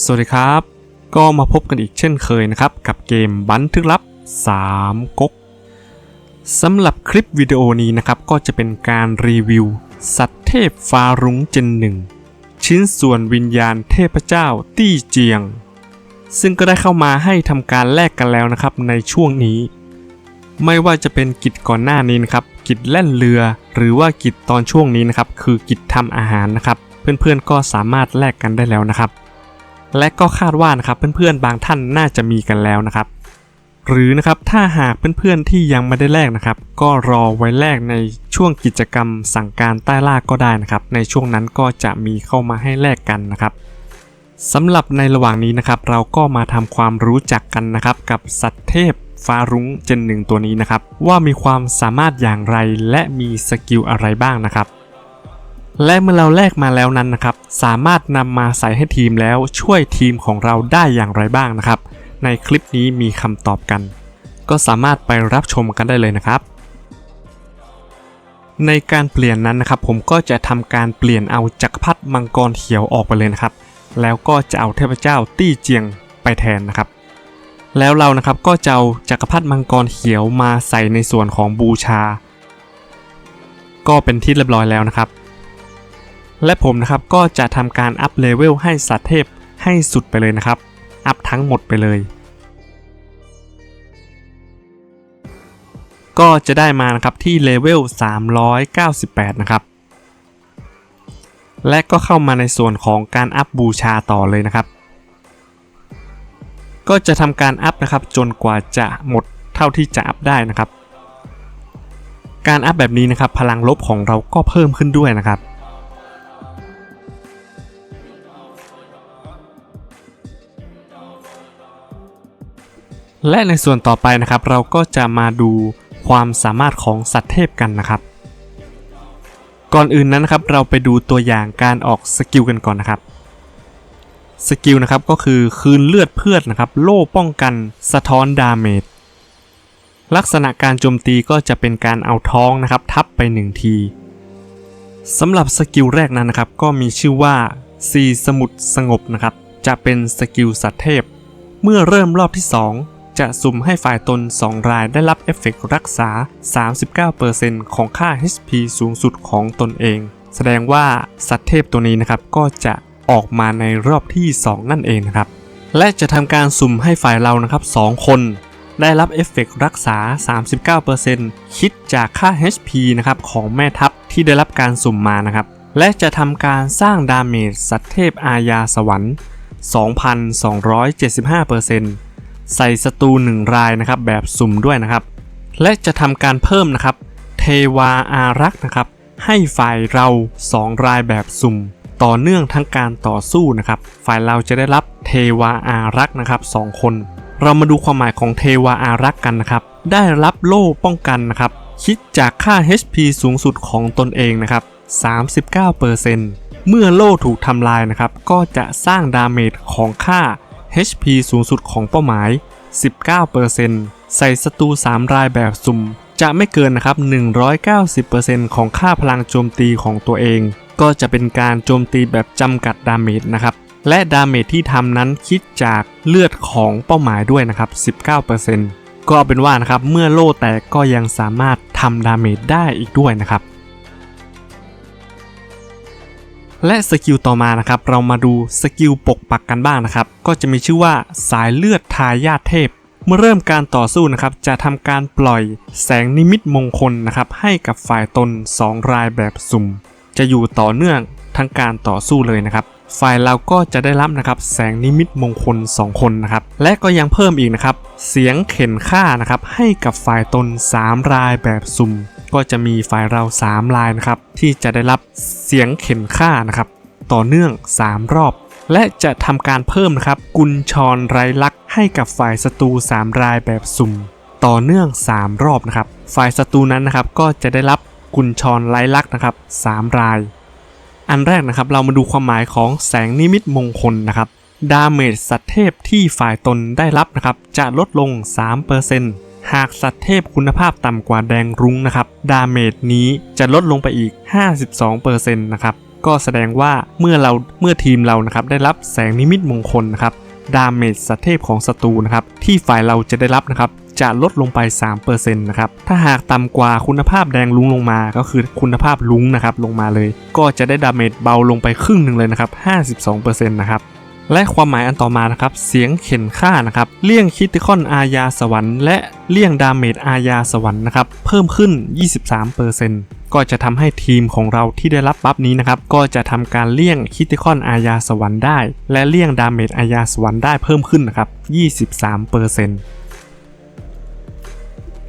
สวัสดีครับ ก็มาพบกันอีกเช่นเคยนะครับ กับเกมบันทึกลับ 3ก๊กสำหรับคลิปวิดีโอนี้นะครับ ก็จะเป็นการรีวิว สัตว์เทพฟารุ้งเจนหนึ่งชิ้นส่วนวิญญาณเทพเจ้าตี้เจียง ซึ่งก็ได้เข้ามาให้ทำการแลกกันแล้วนะครับในช่วงนี้ ไม่ว่าจะเป็นกิจก่อนหน้านี้นะครับ กิจแล่นเรือ หรือว่ากิจตอนช่วงนี้นะครับ คือกิจทำอาหารนะครับ เพื่อนๆก็สามารถแลกกันได้แล้วนะครับ และก็คาดว่านะครับเพื่อนๆบางท่านน่าจะมีกันแล้วนะครับ หรือนะครับถ้าหากเพื่อนๆที่ยังไม่ได้แลกนะครับ ก็รอไว้แลกในช่วงกิจกรรมสั่งการใต้ล่าก็ได้นะครับ ในช่วงนั้นก็จะมีเข้ามาให้แลกกันนะครับสำหรับในระหว่างนี้นะครับ เราก็มาทำความรู้จักกันนะครับ กับสัตว์เทพฟารุ้งเจนหนึ่งตัวนี้นะครับ ว่ามีความสามารถอย่างไรและมีสกิลอะไรบ้างนะครับ และเมื่อเราแลกมาแล้วนั้นนะครับ สามารถนำมาใส่ให้ทีมแล้วช่วยทีมของเราได้อย่างไรบ้างนะครับ ในคลิปนี้มีคำตอบกัน ก็สามารถไปรับชมกันได้เลยนะครับ ในการเปลี่ยนนั้นนะครับ ผมก็จะทำการเปลี่ยนเอาจักรพรรดิมังกรเขียวออกไปเลยนะครับ แล้วก็จะเอาเทพเจ้าตี้เจียงไปแทนนะครับ แล้วเรานะครับก็จะเอาจักรพรรดิมังกรเขียวมาใส่ในส่วนของบูชา ก็เป็นที่เรียบร้อยแล้วนะครับ และผมนะครับก็จะทำการอัพเลเวลให้สัตว์เทพให้สุดไปเลยนะครับ อัพทั้งหมดไปเลย ก็จะได้มานะครับที่เลเวล 398 นะครับ และก็เข้ามาในส่วนของการอัพบูชาต่อเลยนะครับ ก็จะทำการอัพนะครับจนกว่าจะหมดเท่าที่จะอัพได้นะครับ การอัพแบบนี้นะครับพลังลบของเราก็เพิ่มขึ้นด้วยนะครับ และในส่วนต่อไปนะครับเราก็จะมาดูความสามารถของสัตว์เทพกันนะครับ ก่อนอื่นนั้นนะครับเราไปดูตัวอย่างการออกสกิลกันก่อนนะครับสกิลนะครับก็คือคืนเลือดเพื่อนนะครับ โล่ป้องกันสะท้อนดาเมจลักษณะการโจมตีก็จะเป็นการเอาท้องนะครับ ทับไปหนึ่งทีสำหรับสกิลแรกนั้นนะครับ ก็มีชื่อว่าซีสมุดสงบนะครับ จะเป็นสกิลสัตว์เทพ เมื่อเริ่มรอบที่ 2 จะสุ่มให้ฝ่ายตน 2 รายได้รับเอฟเฟกต์รักษา 39%ของค่า HP สูงสุดของตนเอง แสดงว่าสัตว์เทพตัวนี้นะครับก็จะออกมาในรอบที่ 2 นั่นเองนะครับ และจะทำการสุ่มให้ฝ่ายเรานะครับ2คนได้รับเอฟเฟกต์รักษา 39%คิดจากค่า HP นะครับของแม่ทัพที่ได้รับการสุ่มมานะครับ และจะทำการสร้างดาเมจสัตว์เทพอาญาสวรรค์ 2,275% ใส่ศัตรู1รายนะครับแบบสุ่มด้วยนะครับ และจะทำการเพิ่มนะครับ เทวาอารักษ์นะครับ ให้ฝ่ายเรา 2 รายแบบสุ่ม ต่อเนื่องทั้งการต่อสู้นะครับ ฝ่ายเราจะได้รับเทวาอารักษ์นะครับ2คน เรามาดูความหมายของเทวาอารักษ์กันนะครับ ได้รับโล่ป้องกันนะครับ คิดจากค่า HP สูงสุดของตนเองนะครับ39%เมื่อโล่ถูกทำลายนะครับ ก็จะสร้างดาเมจของค่า HP สูงสุดของเป้าหมาย 19%ใส่ศัตรู 3 รายแบบสุ่ม จะไม่เกินนะครับ 190%ของค่าพลังโจมตีของตัวเอง ก็จะเป็นการโจมตีแบบจำกัดดาเมจนะครับ และดาเมจที่ทำนั้นคิดจากเลือดของเป้าหมายด้วยนะครับ 19%ก็เอาเป็นว่านะครับ เมื่อโล่แตกก็ยังสามารถทำดาเมจได้อีกด้วยนะครับ และสกิลต่อมานะครับ เรามาดูสกิลปกปักกันบ้างนะครับ ก็จะมีชื่อว่าสายเลือดทายาทเทพ เมื่อเริ่มการต่อสู้นะครับ จะทำการปล่อยแสงนิมิตมงคลนะครับ ให้กับฝ่ายตน 2 รายแบบสุ่ม จะอยู่ต่อเนื่องทั้งการต่อสู้เลยนะครับ ฝ่ายเราก็จะได้รับนะครับแสงนิมิตมงคล 2 คนนะครับและก็ยังเพิ่มอีกนะครับเสียงเข็นฆ่านะครับให้กับฝ่ายตน 3 รายแบบสุ่ม ก็จะมีฝ่ายเรา 3 รายนะครับที่จะได้รับเสียงเข็นฆ่านะครับต่อเนื่อง 3 รอบ และจะทำการเพิ่มนะครับกุญชรไรลักษ์ให้กับฝ่ายศัตรู 3 รายแบบสุ่ม ต่อเนื่อง 3 รอบนะครับฝ่ายศัตรูนั้นนะครับก็จะได้รับกุญชรไรลักษ์นะครับ3ราย อันแรกนะครับ เรามาดูความหมายของแสงนิมิตมงคลนะครับ ดาเมจสัตว์เทพที่ฝ่ายตนได้รับนะครับ จะลดลง 3%หากสัตว์เทพคุณภาพต่ำกว่าแดงรุ้งนะครับ ดาเมจนี้จะลดลงไปอีก 52%นะครับ ก็แสดงว่าเมื่อเราเมื่อทีมเรานะครับได้รับแสงนิมิตมงคลนะครับ ดาเมจสัตเทพของศัตรูนะครับที่ฝ่ายเราจะได้รับนะครับ จะลดลงไป 3%นะครับ ถ้าหากต่ำกว่าคุณภาพแดงลุ้งลงมา ก็คือคุณภาพลุ้งนะครับลงมาเลย ก็จะได้ดาเมจเบาลงไปครึ่งหนึ่งเลยนะครับ 52%นะครับและความหมายอันต่อมานะครับ เสียงเข็นฆ่านะครับ เลี่ยงคิติคอนอาญาสวรรค์และเลี่ยงดาเมจอาญาสวรรค์นะครับ เพิ่มขึ้น 23%ก็จะทำให้ทีมของเราที่ได้รับบัฟนี้นะครับ ก็จะทำการเลี่ยงคิติคอนอาญาสวรรค์ได้ และเลี่ยงดาเมจอาญาสวรรค์ได้เพิ่มขึ้นนะครับ 23%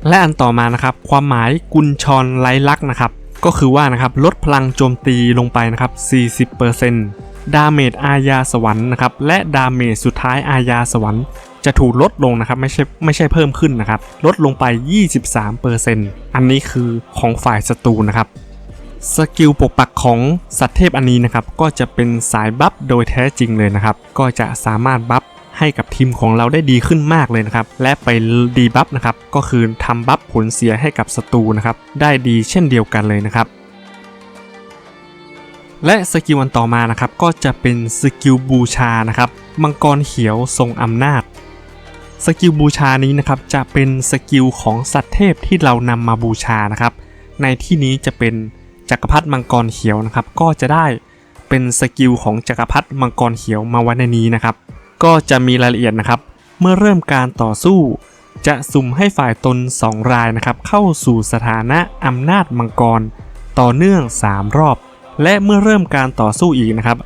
และอันต่อมานะครับความหมายกุญชรไร้ลักนะครับก็คือว่านะครับลดพลังโจมตีลงไปนะครับ 40%ดาเมจอาญาสวรรค์นะครับและดาเมจสุดท้ายอาญาสวรรค์จะถูกลดลงนะครับไม่ใช่ไม่ใช่เพิ่มขึ้นนะครับลดลงไป 23%อันนี้คือของฝ่ายศัตรูนะครับสกิลปกปักของสัตว์เทพอันนี้นะครับก็จะเป็นสายบัฟโดยแท้จริงเลยนะครับ ก็จะสามารถบัฟ ให้กับทีมของเราได้ดีขึ้นมากเลยนะครับ และไปดีบัฟนะครับ ก็คือทำบัฟผลเสียให้กับศัตรูนะครับ ได้ดีเช่นเดียวกันเลยนะครับ และสกิลอันต่อมานะครับ ก็จะเป็นสกิลบูชานะครับ มังกรเขียวทรงอำนาจสกิลบูชานี้นะครับจะเป็นสกิลของสัตว์เทพที่เรานำมาบูชานะครับ ในที่นี้จะเป็นจักรพรรดิมังกรเขียวนะครับ ก็จะได้เป็นสกิลของจักรพรรดิมังกรเขียวมาไว้ในนี้นะครับ ก็จะมีรายละเอียดนะครับ เมื่อเริ่มการต่อสู้ จะสุ่มให้ฝ่ายตน 2 รายนะครับ เข้าสู่สถานะอำนาจมังกร ต่อเนื่อง 3 รอบ และเมื่อเริ่มการต่อสู้อีกนะครับ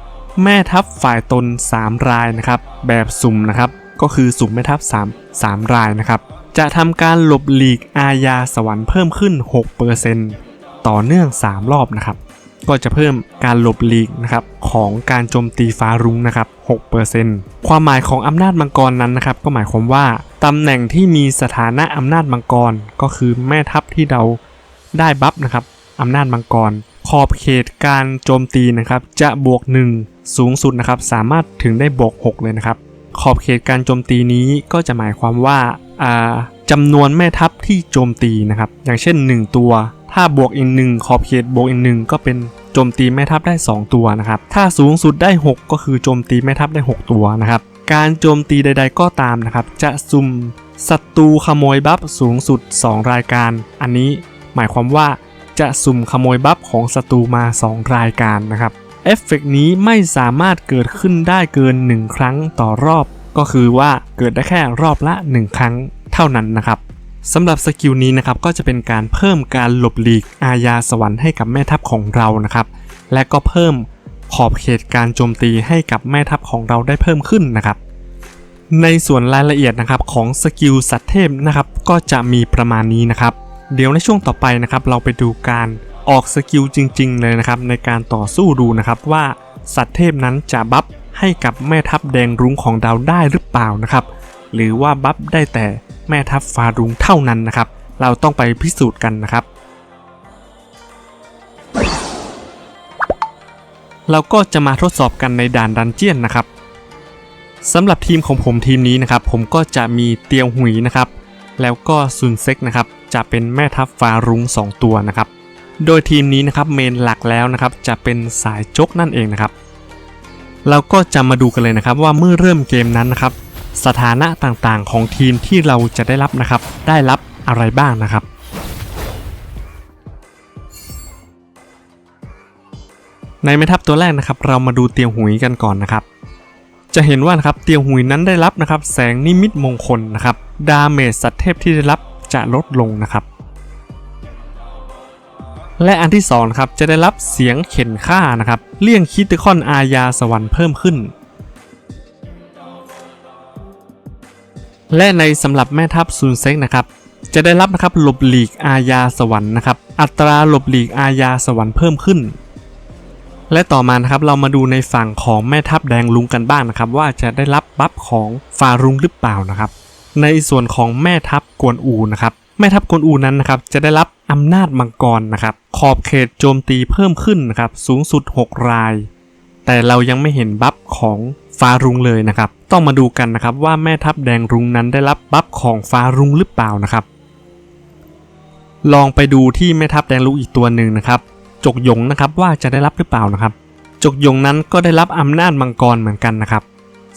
แม่ทัพฝ่ายตน 3 รายนะครับ แบบสุ่มนะครับ ก็คือสุ่มแม่ทัพ3 3 รายนะครับ จะทำการหลบหลีกอาญาสวรรค์เพิ่มขึ้น 6%ต่อเนื่อง 3 รอบนะครับ ก็จะเพิ่มการหลบหลีกนะครับของการโจมตีฟ้ารุ้งนะครับ 6%ความหมายของอำนาจมังกรนั้นนะครับ ก็หมายความว่าตำแหน่งที่มีสถานะอำนาจมังกร ก็คือแม่ทัพที่เราได้บัฟนะครับอำนาจมังกร ขอบเขตการโจมตีนะครับ จะบวก 1 สูงสุดนะครับ สามารถถึงได้บวก 6 เลยนะครับ ขอบเขตการโจมตีนี้ก็จะหมายความว่าอ่า จำนวนแม่ทัพที่โจมตีนะครับ อย่างเช่น 1 ตัว ถ้าบวกอีกหนึ่งขอบเขตบวกอีกหนึ่งก็เป็นโจมตีแม่ทัพได้ 2 ตัวนะครับ ถ้าสูงสุดได้ 6 ก็คือโจมตีแม่ทัพได้ 6 ตัวนะครับ การโจมตีใด ๆ ก็ตามนะครับ จะซุ่มศัตรูขโมยบัฟสูงสุด 2 รายการ อันนี้หมายความว่าจะสุ่มขโมยบัฟของศัตรูมา 2 รายการนะครับเอฟเฟกนี้ไม่สามารถเกิดขึ้นได้เกิน 1 ครั้งต่อรอบ ก็คือว่าเกิดได้แค่รอบละ 1 ครั้ง เท่านั้นนะครับสำหรับสกิลนี้นะครับก็จะเป็นการเพิ่มการหลบหลีกอาญาสวรรค์ให้กับแม่ทัพของเรานะครับ และก็เพิ่มขอบเขตการโจมตีให้กับแม่ทัพของเราได้เพิ่มขึ้นนะครับ ในส่วนรายละเอียดนะครับของสกิลสัตว์เทพนะครับก็จะมีประมาณนี้นะครับ เดี๋ยวในช่วงต่อไปนะครับ เราไปดูการออกสกิลจริง ๆ เลยนะครับในการต่อสู้ดูนะครับว่าสัตว์เทพนั้นจะบัฟให้กับแม่ทัพแดงรุ้งของเราได้หรือเปล่านะครับ หรือว่าบัฟได้แต่ แม่ทัพฟารุงเท่านั้นนะครับ เราต้องไปพิสูจน์กันนะครับ เราก็จะมาทดสอบกันในด่านดันเจียนนะครับสำหรับทีมของผมทีมนี้นะครับ ผมก็จะมีเตียวหุยนะครับ แล้วก็ซุนเซ็กนะครับ จะเป็นแม่ทัพฟารุง2 ตัวนะครับ โดยทีมนี้นะครับเมนหลักแล้วนะครับ จะเป็นสายจกนั่นเองนะครับเราก็จะมาดูกันเลยนะครับว่าเมื่อเริ่มเกมนั้นนะครับ สถานะต่างๆ ของทีมที่เราจะได้รับนะครับ ได้รับอะไรบ้างนะครับ ในแม่ทัพตัวแรกนะครับ เรามาดูเตียงหุยกันก่อนนะครับ จะเห็นว่านะครับเตียงหุยนั้นได้รับนะครับ แสงนิมิตมงคลนะครับ ดาเมจสัตว์เทพที่ได้รับจะลดลงนะครับ และอันที่2ครับจะได้รับเสียงเข็นฆ่านะครับ เลี่ยงคิติคอนอาญาสวรรค์เพิ่มขึ้น และในสำหรับแม่ทัพซูนเซ็กนะครับจะได้รับนะครับหลบหลีกอาญาสวรรค์นะครับ อัตราหลบหลีกอาญาสวรรค์เพิ่มขึ้น และต่อมานะครับเรามาดูในฝั่งของแม่ทัพแดงลุงกันบ้างนะครับ ว่าจะได้รับบัฟของฟารุงหรือเปล่านะครับ ในส่วนของแม่ทัพกวนอูนะครับแม่ทัพกวนอูนั้นนะครับจะได้รับอำนาจมังกรนะครับ ขอบเขตโจมตีเพิ่มขึ้นนะครับสูงสุด 6 ราย แต่เรายังไม่เห็นบัฟของ ฟ้ารุ้งเลยนะครับ ต้องมาดูกันนะครับว่าแม่ทัพแดงรุ้งนั้นได้รับบัฟของฟ้ารุ้งหรือเปล่านะครับ ลองไปดูที่แม่ทัพแดงรุ้งอีกตัวหนึ่งนะครับ จกหยงนะครับว่าจะได้รับหรือเปล่านะครับ จกยงนั้นก็ได้รับอำนาจมังกรเหมือนกันนะครับ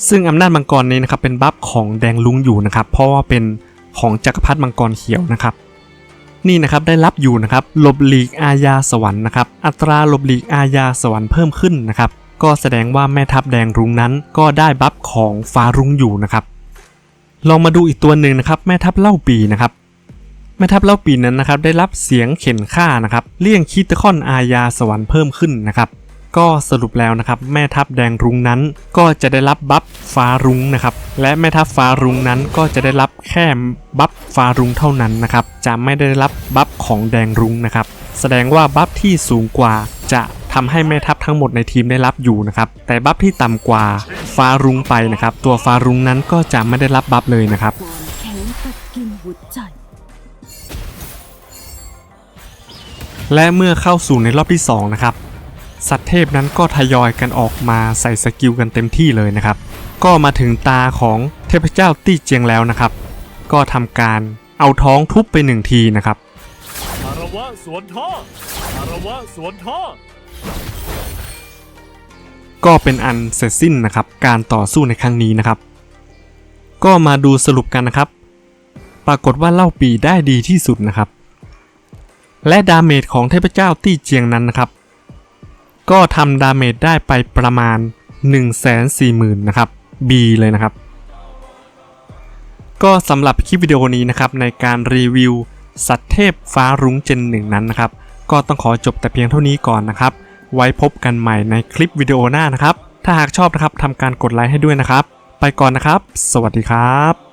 ซึ่งอำนาจมังกรนี้นะครับเป็นบัฟของแดงลุงอยู่นะครับ เพราะว่าเป็นของจักรพรรดิมังกรเขียวนะครับนี่นะครับได้รับอยู่นะครับหลบหลีกอาญาสวรรค์นะครับอัตราหลบหลีกอาญาสวรรค์เพิ่มขึ้นนะครับ ก็แสดงว่าแม่ทัพแดงรุ้งนั้นก็ได้บัฟของฟ้ารุ้งอยู่นะครับ ลองมาดูอีกตัวหนึ่งนะครับ แม่ทัพเล่าปีนะครับแม่ทัพเล่าปีนั้นนะครับได้รับเสียงเข็นฆ่านะครับเลี่ยงคิตคอนอาญาสวรรค์เพิ่มขึ้นนะครับ ก็สรุปแล้วนะครับแม่ทัพแดงรุ้งนั้น ก็จะได้รับบัฟฟ้ารุ้งนะครับและแม่ทัพฟ้ารุ้งนั้นก็จะได้รับแค่บัฟฟ้ารุ้งเท่านั้นนะครับจะไม่ได้รับบัฟของแดงรุ้งนะครับแสดงว่าบัฟที่สูงกว่าจะ ทำให้แม่ทัพทั้งหมดในทีมได้รับอยู่นะครับ แต่บัฟที่ต่ำกว่าฟ้ารุ้งไปนะครับ ตัวฟ้ารุ้งนั้นก็จะไม่ได้รับบัฟเลยนะครับแข็งกัดกินหัวใจและเมื่อเข้าสู่ในรอบที่ 2 นะครับ สัตว์เทพนั้นก็ทยอยกันออกมาใส่สกิลกันเต็มที่เลยนะครับ ก็มาถึงตาของเทพเจ้าตี้เจียงแล้วนะครับ ก็ทำการเอาท้องทุบไปหนึ่งทีนะครับคารวะสวนท่อคารวะสวนท่อ ก็เป็นอันเสร็จสิ้นนะครับ การต่อสู้ในครั้งนี้นะครับ ก็มาดูสรุปกันนะครับ ปรากฏว่าเล่าปีได้ดีที่สุดนะครับ และดาเมจของเทพเจ้าตี้เจียงนั้นนะครับ ก็ทำดาเมจได้ไปประมาณ 140,000นะครับ B เลยนะครับ ก็สำหรับคลิปวิดีโอนี้นะครับ ในการรีวิว สัตว์เทพฟ้ารุ้งเจนหนึ่งนั้นนะครับ ก็ต้องขอจบแต่เพียงเท่านี้ก่อนนะครับ ไว้พบกันใหม่ในคลิปวิดีโอหน้านะครับ ถ้าหากชอบนะครับทำการกดไลค์ให้ด้วยนะครับ ไปก่อนนะครับ สวัสดีครับ